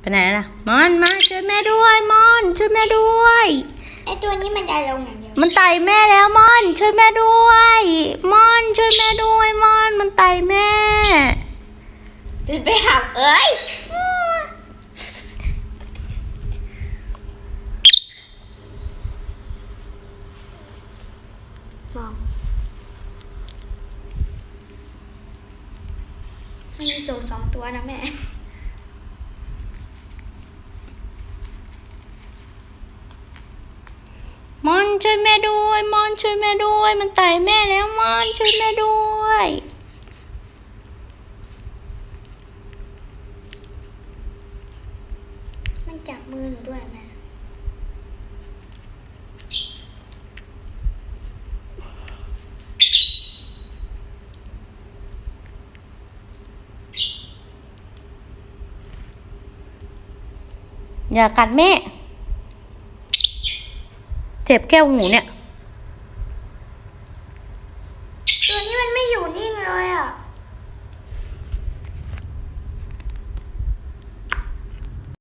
ไปไหนล่ะมอนมาช่วยแม่ด้วยมอนช่วยแม่ด้วย ไอตัวนี้มันจะลงอย่างเดียวมันไต่แม่แล้วมอนช่วยแม่ด้วยมอนช่วยแม่ด้วยมอนมันไต่แม่เดินไปหาเอ้ยมองมันมีโซ่สองตัวนะแม่ม อนช่วยแม่ด้วยมอนช่วยแม่ด้วย มันไต่แม่แล้วมอนช่วยแม่ด้วยมันจับมือหนูด้วยแม่อย่ากัดแม่ เจ็บแก้วหูเนี่ย